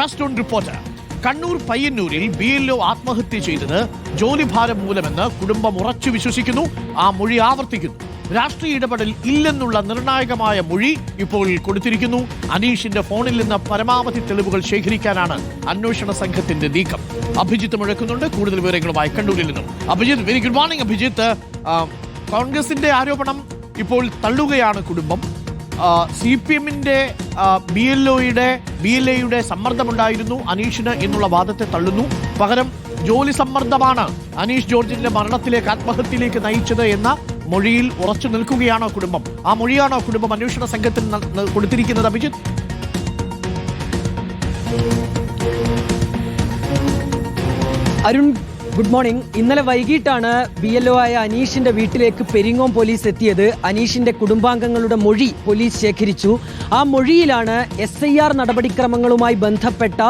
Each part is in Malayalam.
ഫസ്റ്റ് റിപ്പോർട്ട് കണ്ണൂർ പയ്യന്നൂരിൽ ബി എൽ ഒ ആത്മഹത്യ ചെയ്തത് ജോലിഭാരം മൂലമെന്ന് കുടുംബം ഉറച്ചു വിശ്വസിക്കുന്നു ആ മൊഴി ആവർത്തിക്കുന്നു. രാഷ്ട്രീയ ഇടപെടൽ ഇല്ലെന്നുള്ള നിർണായകമായ മൊഴി ഇപ്പോൾ കൊടുത്തിരിക്കുന്നു. അനീഷിന്റെ ഫോണിൽ നിന്ന് പരമാവധി തെളിവുകൾ ശേഖരിക്കാനാണ് അന്വേഷണ സംഘത്തിന്റെ നീക്കം. അഭിജിത്ത് മുഴക്കുന്നുണ്ട് കൂടുതൽ വിവരങ്ങളുമായി കണ്ണൂരിൽ നിന്നും. Abhijith very good morning Abhijith. കോൺഗ്രസിന്റെ ആരോപണം ഇപ്പോൾ തള്ളുകയാണ് കുടുംബം. സി പി എമ്മിന്റെ ബി എൽ ഒയുടെ ബി എൽ എയുടെ സമ്മർദ്ദമുണ്ടായിരുന്നു അനീഷിന് എന്നുള്ള വാദത്തെ തള്ളുന്നു. പകരം ജോലി സമ്മർദ്ദമാണ് അനീഷ് ജോർജിന്റെ മരണത്തിലേക്ക് ആത്മഹത്യയിലേക്ക് നയിച്ചത് എന്ന മൊഴിയിൽ ഉറച്ചു നിൽക്കുകയാണോ കുടുംബം? ആ മൊഴിയാണോ കുടുംബം അന്വേഷണ സംഘത്തിന് കൊടുത്തിരിക്കുന്നത് അഭിജിത്ത്? Arun good morning. ഇന്നലെ വൈകിട്ടാണ് ബി എൽ ഒ ആയ അനീഷിന്റെ വീട്ടിലേക്ക് പെരിങ്ങോം പോലീസ് എത്തിയത്. അനീഷിന്റെ കുടുംബാംഗങ്ങളുടെ മൊഴി പോലീസ് ശേഖരിച്ചു. ആ മൊഴിയിലാണ് എസ് ഐ ആർ നടപടിക്രമങ്ങളുമായി ബന്ധപ്പെട്ട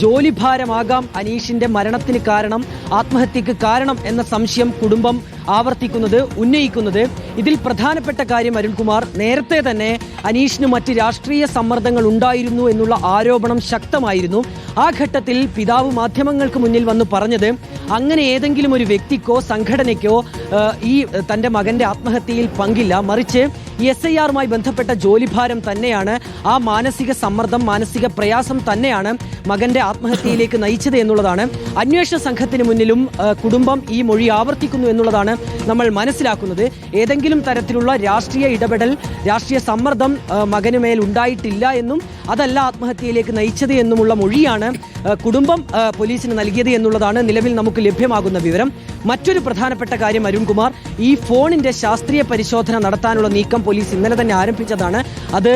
ജോലിഭാരമാകാം അനീഷിന്റെ മരണത്തിന് കാരണം ആത്മഹത്യക്ക് കാരണം എന്ന സംശയം കുടുംബം ആവർത്തിക്കുന്നത് ഉന്നയിക്കുന്നത്. ഇതിൽ പ്രധാനപ്പെട്ട കാര്യം അരുൺകുമാർ നേരത്തെ തന്നെ അനീഷിന് മറ്റ് രാഷ്ട്രീയ സമ്മർദ്ദങ്ങൾ ഉണ്ടായിരുന്നു എന്നുള്ള ആരോപണം ശക്തമായിരുന്നു. ആ ഘട്ടത്തിൽ പിതാവ് മാധ്യമങ്ങൾക്ക് മുന്നിൽ വന്ന് പറഞ്ഞത് അങ്ങനെ ഏതെങ്കിലും ഒരു വ്യക്തിക്കോ സംഘടനയ്ക്കോ ഈ തന്റെ മകന്റെ ആത്മഹത്യയിൽ പങ്കില്ല. മറിച്ച് എസ് ഐ ആറുമായി ബന്ധപ്പെട്ട ജോലിഭാരം തന്നെയാണ്. ആ മാനസിക സമ്മർദ്ദം മാനസിക പ്രയാസം തന്നെയാണ് മകന്റെ ആത്മഹത്യയിലേക്ക് നയിച്ചത് എന്നുള്ളതാണ്. അന്വേഷണ സംഘത്തിന് മുന്നിലും കുടുംബം ഈ മൊഴി ആവർത്തിക്കുന്നു എന്നുള്ളതാണ് നമ്മൾ മനസ്സിലാക്കുന്നത്. ഏതെങ്കിലും തരത്തിലുള്ള രാഷ്ട്രീയ ഇടപെടൽ രാഷ്ട്രീയ സമ്മർദ്ദം മകനുമേൽ മകന് മേൽ ഉണ്ടായിട്ടില്ല എന്നും അതല്ല ആത്മഹത്യയിലേക്ക് നയിച്ചത് എന്നുമുള്ള മൊഴിയാണ് കുടുംബം പോലീസിന് നൽകിയത് എന്നുള്ളതാണ് നിലവിൽ നമുക്ക് ലഭ്യമാകുന്ന വിവരം. മറ്റൊരു പ്രധാനപ്പെട്ട കാര്യം അരുൺകുമാർ ഈ ഫോണിന്റെ ശാസ്ത്രീയ പരിശോധന നടത്താനുള്ള നീക്കം പോലീസ് ഇന്നലെ തന്നെ ആരംഭിച്ചതാണ്. അത്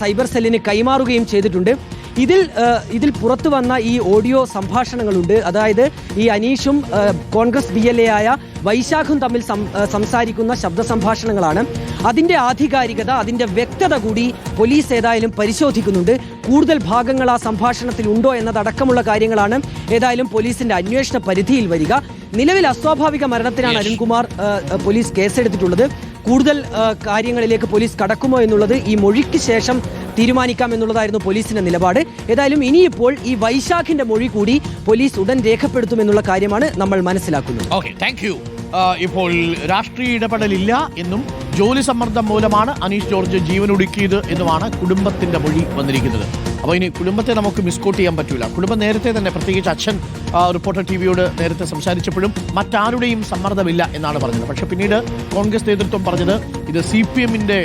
സൈബർ സെല്ലിന് കൈമാറുകയും ചെയ്തിട്ടുണ്ട്. ഇതിൽ ഇതിൽ പുറത്തു വന്ന ഈ ഓഡിയോ സംഭാഷണങ്ങളുണ്ട്. അതായത് ഈ അനീഷും കോൺഗ്രസ് ബി എൽ എ ആയ വൈശാഖും തമ്മിൽ സംസാരിക്കുന്ന ശബ്ദ സംഭാഷണങ്ങളാണ്. അതിന്റെ ആധികാരികത അതിന്റെ വ്യക്തത കൂടി പോലീസ് ഏതായാലും പരിശോധിക്കുന്നുണ്ട്. കൂടുതൽ ഭാഗങ്ങൾ ആ സംഭാഷണത്തിൽ ഉണ്ടോ എന്നതടക്കമുള്ള കാര്യങ്ങളാണ്. ഏതായാലും പോലീസിന്റെ അന്വേഷണ പരിധിയിൽ വരിക. നിലവിൽ അസ്വാഭാവിക മരണത്തിനാണ് അരുൺകുമാർ പോലീസ് കേസെടുത്തിട്ടുള്ളത്. കൂടുതൽ കാര്യങ്ങളിലേക്ക് പോലീസ് കടക്കുമോ എന്നുള്ളത് ഈ മൊഴിക്ക് ശേഷം തീരുമാനിക്കാം എന്നുള്ളതായിരുന്നു പോലീസിന്റെ നിലപാട്. ഏതായാലും ഇനിയിപ്പോൾ ഈ വൈശാഖിന്റെ മൊഴി കൂടി പോലീസ് ഉടൻ രേഖപ്പെടുത്തുമെന്നുള്ള കാര്യമാണ് നമ്മൾ മനസ്സിലാക്കുന്നത്. ഓക്കെ താങ്ക് യു ഇപ്പോൾ രാഷ്ട്രീയ ഇടപെടലില്ല എന്നും ജോലി സമ്മർദ്ദം മൂലമാണ് അനീഷ് ജോർജ് ജീവനൊടുക്കിയത് എന്നുമാണ് കുടുംബത്തിന്റെ മൊഴി വന്നിരിക്കുന്നത്. അപ്പോൾ ഇനി കുടുംബത്തെ നമുക്ക് മിസ്കോട്ട് ചെയ്യാൻ പറ്റില്ല കുടുംബം നേരത്തെ തന്നെ പ്രത്യേകിച്ച് അച്ഛൻ റിപ്പോർട്ടർ ടി വിയോട് നേരത്തെ സംസാരിച്ചപ്പോഴും മറ്റാരുടെയും സമ്മർദ്ദമില്ല എന്നാണ് പറഞ്ഞത്. പക്ഷെ പിന്നീട് കോൺഗ്രസ് നേതൃത്വം പറഞ്ഞത് ഇത് സി പി എമ്മിന്റെ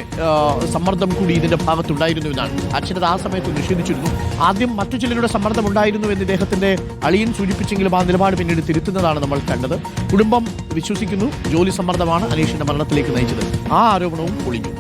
സമ്മർദ്ദം കൂടി ഇതിന്റെ ഭാഗത്തുണ്ടായിരുന്നു എന്നാണ്. അച്ഛനത് ആ സമയത്ത് നിഷേധിച്ചിരുന്നു. ആദ്യം മറ്റു ചിലരുടെ സമ്മർദ്ദം ഉണ്ടായിരുന്നു എന്ന് ഇദ്ദേഹത്തിന്റെ അളിയൻ സൂചിപ്പിച്ചെങ്കിലും ആ നിലപാട് പിന്നീട് തിരുത്തുന്നതാണ് നമ്മൾ കണ്ടത്. കുടുംബം വിശ്വസിക്കുന്നു ജോലി സമ്മർദ്ദമാണ് അനീഷിന്റെ മരണത്തിലേക്ക് നയിച്ചത്. ആ ആരോപണവും പൊളിഞ്ഞു.